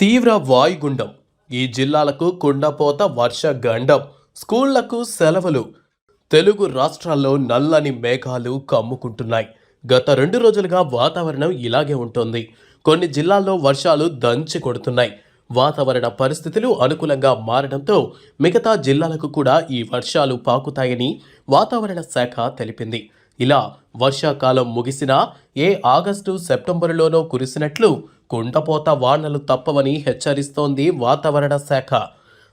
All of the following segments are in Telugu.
తీవ్ర వాయుగుండం. ఈ జిల్లాలకు కుండపోత వర్ష గండం స్కూళ్ళకు సెలవులు తెలుగు రాష్ట్రాల్లో నల్లని మేఘాలు కమ్ముకుంటున్నాయి. గత రెండు రోజులుగా వాతావరణం ఇలాగే ఉంటుంది. కొన్ని జిల్లాల్లో వర్షాలు దంచి కొడుతున్నాయి. వాతావరణ పరిస్థితులు అనుకూలంగా మారడంతో మిగతా జిల్లాలకు కూడా ఈ వర్షాలు పాకుతాయని వాతావరణ శాఖ తెలిపింది. ఇలా వర్షాకాలం ముగిసినా ఏ ఆగస్టు సెప్టెంబరులోనో కురిసినట్లు కుండపోత వానలు తప్పవని హెచ్చరిస్తోంది వాతావరణ శాఖ.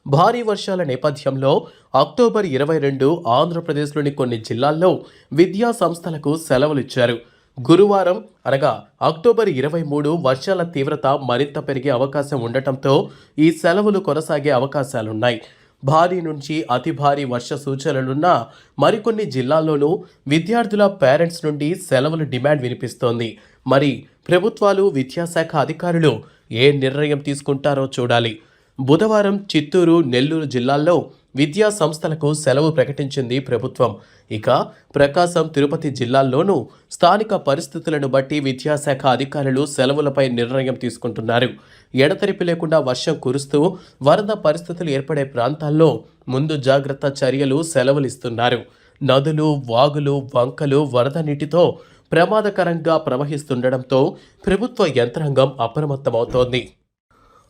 భారీ వర్షాల నేపథ్యంలో అక్టోబర్ ఇరవై రెండు ఆంధ్రప్రదేశ్లోని కొన్ని జిల్లాల్లో విద్యా సంస్థలకు సెలవులిచ్చారు గురువారం అనగా అక్టోబర్ ఇరవై మూడు వర్షాల తీవ్రత మరింత పెరిగే అవకాశం ఉండటంతో ఈ సెలవులు కొనసాగే అవకాశాలున్నాయి. భారీ నుంచి అతి భారీ వర్ష సూచనలున్న మరికొన్ని జిల్లాల్లోనూ విద్యార్థుల పేరెంట్స్ నుండి సెలవుల డిమాండ్ వినిపిస్తోంది. మరి ప్రభుత్వాలు విద్యాశాఖ అధికారులు ఏ నిర్ణయం తీసుకుంటారో చూడాలి. బుధవారం చిత్తూరు నెల్లూరు జిల్లాల్లో విద్యా సంస్థలకు సెలవు ప్రకటించింది ప్రభుత్వం. ఇక ప్రకాశం తిరుపతి జిల్లాల్లోనూ స్థానిక పరిస్థితులను బట్టి విద్యాశాఖ అధికారులు సెలవులపై నిర్ణయం తీసుకుంటున్నారు. ఎడతెరిపి లేకుండా వర్షం కురుస్తూ వరద పరిస్థితులు ఏర్పడే ప్రాంతాల్లో ముందు జాగ్రత్త చర్యలు సెలవులిస్తున్నారు. నదులు వాగులు వంకలు వరద నీటితో ప్రమాదకరంగా ప్రవహిస్తుండటంతో ప్రభుత్వ యంత్రాంగం అప్రమత్తమవుతోంది.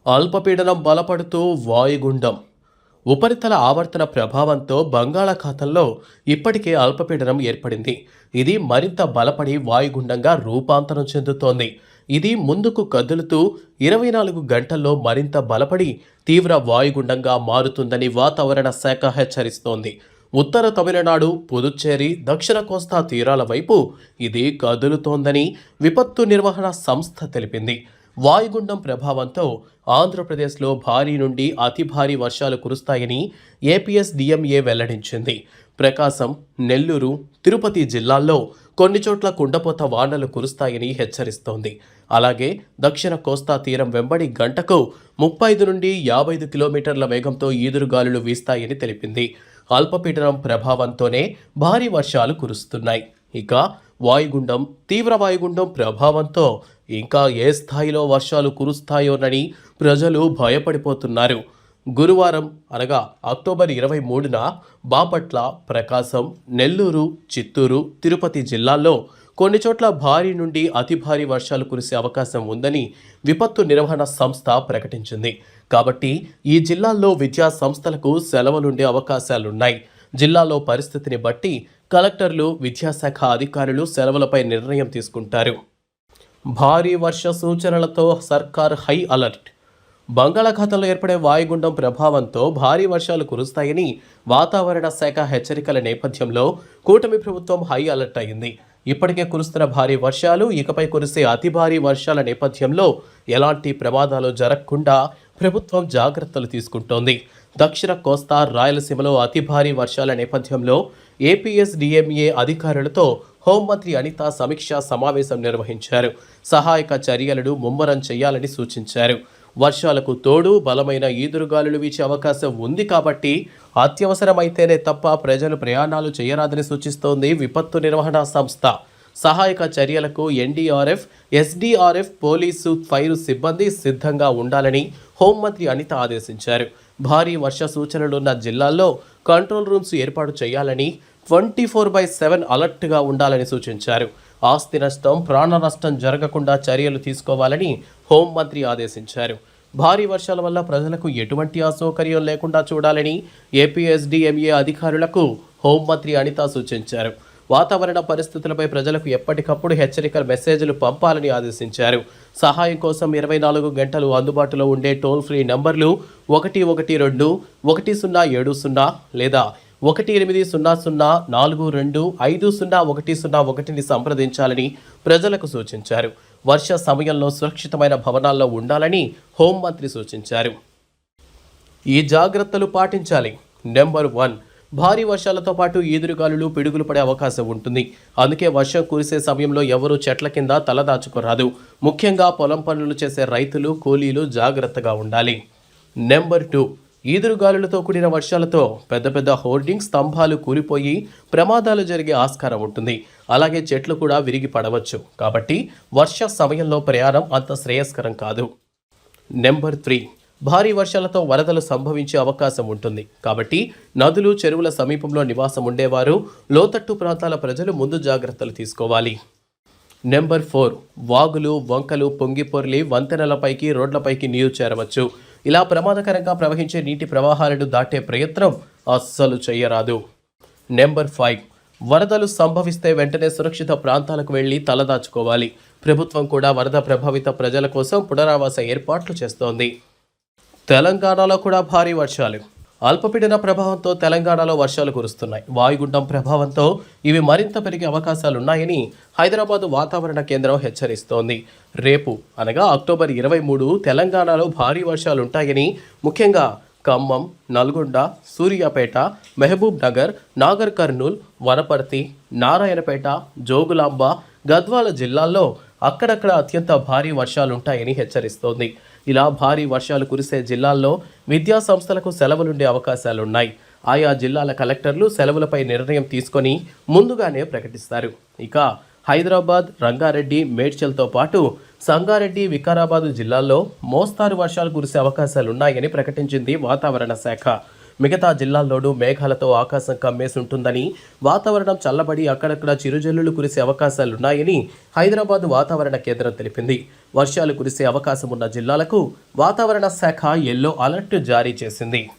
అల్పపీడనం బలపడుతూ వాయుగుండం. ఉపరితల ఆవర్తన ప్రభావంతో బంగాళాఖాతంలో ఇప్పటికే అల్పపీడనం ఏర్పడింది. ఇది మరింత బలపడి వాయుగుండంగా రూపాంతరం చెందుతోంది. ఇది ముందుకు కదులుతూ ఇరవై నాలుగు గంటల్లో మరింత బలపడి తీవ్ర వాయుగుండంగా మారుతుందని వాతావరణ శాఖ హెచ్చరిస్తోంది. ఉత్తర తమిళనాడు పుదుచ్చేరి దక్షిణ కోస్తా తీరాల వైపు ఇది కదులుతోందని విపత్తు నిర్వహణ సంస్థ తెలిపింది. వాయుగుండం ప్రభావంతో ఆంధ్రప్రదేశ్లో భారీ నుండి అతి భారీ వర్షాలు కురుస్తాయని ఏపీఎస్ డిఎంఏ వెల్లడించింది. ప్రకాశం నెల్లూరు తిరుపతి జిల్లాల్లో కొన్ని చోట్ల కుండపోత వానలు కురుస్తాయని హెచ్చరిస్తోంది. అలాగే దక్షిణ కోస్తా తీరం వెంబడి గంటకు ముప్పై ఐదు నుండి యాభై ఐదు కిలోమీటర్ల వేగంతో ఈదురుగాలులు వీస్తాయని తెలిపింది. అల్పపీడనం ప్రభావంతోనే భారీ వర్షాలు కురుస్తున్నాయి. ఇక వాయుగుండం తీవ్ర వాయుగుండం ప్రభావంతో ఇంకా ఏ స్థాయిలో వర్షాలు కురుస్తాయోనని ప్రజలు భయపడిపోతున్నారు. గురువారం అనగా అక్టోబర్ ఇరవై మూడున బాపట్ల ప్రకాశం నెల్లూరు చిత్తూరు తిరుపతి జిల్లాల్లో కొన్ని చోట్ల భారీ నుండి అతి భారీ వర్షాలు కురిసే అవకాశం ఉందని విపత్తు నిర్వహణ సంస్థ ప్రకటించింది. కాబట్టి ఈ జిల్లాల్లో విద్యా సంస్థలకు సెలవులుండే అవకాశాలున్నాయి. జిల్లాలో పరిస్థితిని బట్టి కలెక్టర్లు విద్యాశాఖ అధికారులు సెలవులపై నిర్ణయం తీసుకుంటారు. భారీ వర్ష సూచనలతో సర్కార్ హై అలర్ట్. బంగాళాఖాతంలో ఏర్పడే వాయుగుండం ప్రభావంతో భారీ వర్షాలు కురుస్తాయని వాతావరణ శాఖ హెచ్చరికల నేపథ్యంలో కూటమి ప్రభుత్వం హై అలర్ట్ అయింది. ఇప్పటికే కురుస్తున్న భారీ వర్షాలు ఇకపై కురిసే అతి భారీ వర్షాల నేపథ్యంలో ఎలాంటి ప్రమాదాలు జరగకుండా ప్రభుత్వం జాగ్రత్తలు తీసుకుంటోంది. దక్షిణ కోస్తా రాయలసీమలో అతి భారీ వర్షాల నేపథ్యంలో ఏపీఎస్ డిఎంఏ అధికారులతో హోంమంత్రి అనిత సమీక్షా సమావేశం నిర్వహించారు. సహాయక చర్యలను ముమ్మరం చేయాలని సూచించారు. వర్షాలకు తోడు బలమైన ఈదురుగాలులు వీచే అవకాశం ఉంది కాబట్టి అత్యవసరమైతేనే తప్ప ప్రజలు ప్రయాణాలు చేయరాదని సూచిస్తోంది విపత్తు నిర్వహణ సంస్థ. సహాయక చర్యలకు ఎన్డీఆర్ఎఫ్ ఎస్డీఆర్ఎఫ్ పోలీసు ఫైర్ సిబ్బంది సిద్ధంగా ఉండాలని హోంమంత్రి అనిత ఆదేశించారు. భారీ వర్ష సూచనలున్న జిల్లాల్లో కంట్రోల్ రూమ్స్ ఏర్పాటు చేయాలని ట్వంటీ ఫోర్ బై సెవెన్ అలర్ట్గా ఉండాలని సూచించారు. ఆస్తి నష్టం ప్రాణ నష్టం జరగకుండా చర్యలు తీసుకోవాలని హోంమంత్రి ఆదేశించారు. భారీ వర్షాల వల్ల ప్రజలకు ఎటువంటి అసౌకర్యం లేకుండా చూడాలని ఏపీఎస్డిఎంఏ అధికారులకు హోంమంత్రి అనిత సూచించారు. వాతావరణ పరిస్థితులపై ప్రజలకు ఎప్పటికప్పుడు హెచ్చరికల మెసేజ్లు పంపాలని ఆదేశించారు. సహాయం కోసం ఇరవై నాలుగు గంటలు అందుబాటులో ఉండే టోల్ ఫ్రీ నంబర్లు ఒకటి ఒకటి రెండు ఒకటి సున్నా ఏడు సున్నా లేదా ఒకటి ఎనిమిది సున్నా సున్నా నాలుగు రెండు ఐదు సున్నా ఒకటి సున్నా ఒకటిని సంప్రదించాలని ప్రజలకు సూచించారు. వర్ష సమయంలో సురక్షితమైన భవనాల్లో ఉండాలని హోంమంత్రి సూచించారు. ఈ జాగ్రత్తలు పాటించాలి. నెంబర్ వన్ భారీ వర్షాలతో పాటు ఈదురుగాలులు పిడుగులు పడే అవకాశం ఉంటుంది. అందుకే వర్షం కురిసే సమయంలో ఎవరూ చెట్ల కింద తలదాచుకోరాదు ముఖ్యంగా పొలం పనులు చేసే రైతులు కూలీలు జాగ్రత్తగా ఉండాలి. నెంబర్ టూ ఈదురుగాలులతో కూడిన వర్షాలతో పెద్ద పెద్ద హోర్డింగ్ స్తంభాలు కూలిపోయి ప్రమాదాలు జరిగే ఆస్కారం ఉంటుంది. అలాగే చెట్లు కూడా విరిగి పడవచ్చు. కాబట్టి వర్ష సమయంలో ప్రయాణం అంత శ్రేయస్కరం కాదు. Number three. భారీ వర్షాలతో వరదలు సంభవించే అవకాశం ఉంటుంది. కాబట్టి నదులు చెరువుల సమీపంలో నివాసం ఉండేవారు లోతట్టు ప్రాంతాల ప్రజలు ముందు జాగ్రత్తలు తీసుకోవాలి. Number four. వాగులు వంకలు పొంగిపొర్లి వంతెనలపైకి రోడ్లపైకి నీరు చేరవచ్చు. ఇలా ప్రమాదకరంగా ప్రవహించే నీటి ప్రవాహాలను దాటే ప్రయత్నం అస్సలు చేయరాదు నెంబర్ ఫైవ్. వరదలు సంభవిస్తే వెంటనే సురక్షిత ప్రాంతాలకు వెళ్ళి తలదాచుకోవాలి ప్రభుత్వం కూడా వరద ప్రభావిత ప్రజల కోసం పునరావాస ఏర్పాట్లు చేస్తోంది. తెలంగాణలో కూడా భారీ వర్షాలు. అల్పపీడన ప్రభావంతో తెలంగాణలో వర్షాలు కురుస్తున్నాయి. వాయుగుండం ప్రభావంతో ఇవి మరింత పెరిగే అవకాశాలున్నాయని హైదరాబాద్ వాతావరణ కేంద్రం హెచ్చరిస్తోంది. రేపు అనగా అక్టోబర్ ఇరవై మూడు తెలంగాణలో భారీ వర్షాలుంటాయని ముఖ్యంగా ఖమ్మం నల్గొండ సూర్యాపేట మహబూబ్ నగర్ నాగర్ కర్నూల్ వనపర్తి నారాయణపేట జోగులాంబ గద్వాల జిల్లాల్లో అక్కడక్కడ అత్యంత భారీ వర్షాలుంటాయని హెచ్చరిస్తోంది. ఇలా భారీ వర్షాలు కురిసే జిల్లాల్లో విద్యా సంస్థలకు సెలవులుండే అవకాశాలున్నాయి. ఆయా జిల్లాల కలెక్టర్లు సెలవులపై నిర్ణయం తీసుకొని ముందుగానే ప్రకటిస్తారు. ఇక హైదరాబాద్ రంగారెడ్డి మేడ్చల్తో పాటు సంగారెడ్డి వికారాబాదు జిల్లాల్లో మోస్తారు వర్షాలు కురిసే అవకాశాలున్నాయని ప్రకటించింది వాతావరణ శాఖ. మిగతా జిల్లాల్లోనూ మేఘాలతో ఆకాశం కమ్మేసి ఉంటుందని వాతావరణం చల్లబడి అక్కడక్కడ చిరుజల్లులు కురిసే అవకాశాలున్నాయని హైదరాబాద్ వాతావరణ కేంద్రం తెలిపింది. వర్షాలు కురిసే అవకాశం ఉన్న జిల్లాలకు వాతావరణ శాఖ ఎల్లో అలర్ట్ జారీ చేసింది.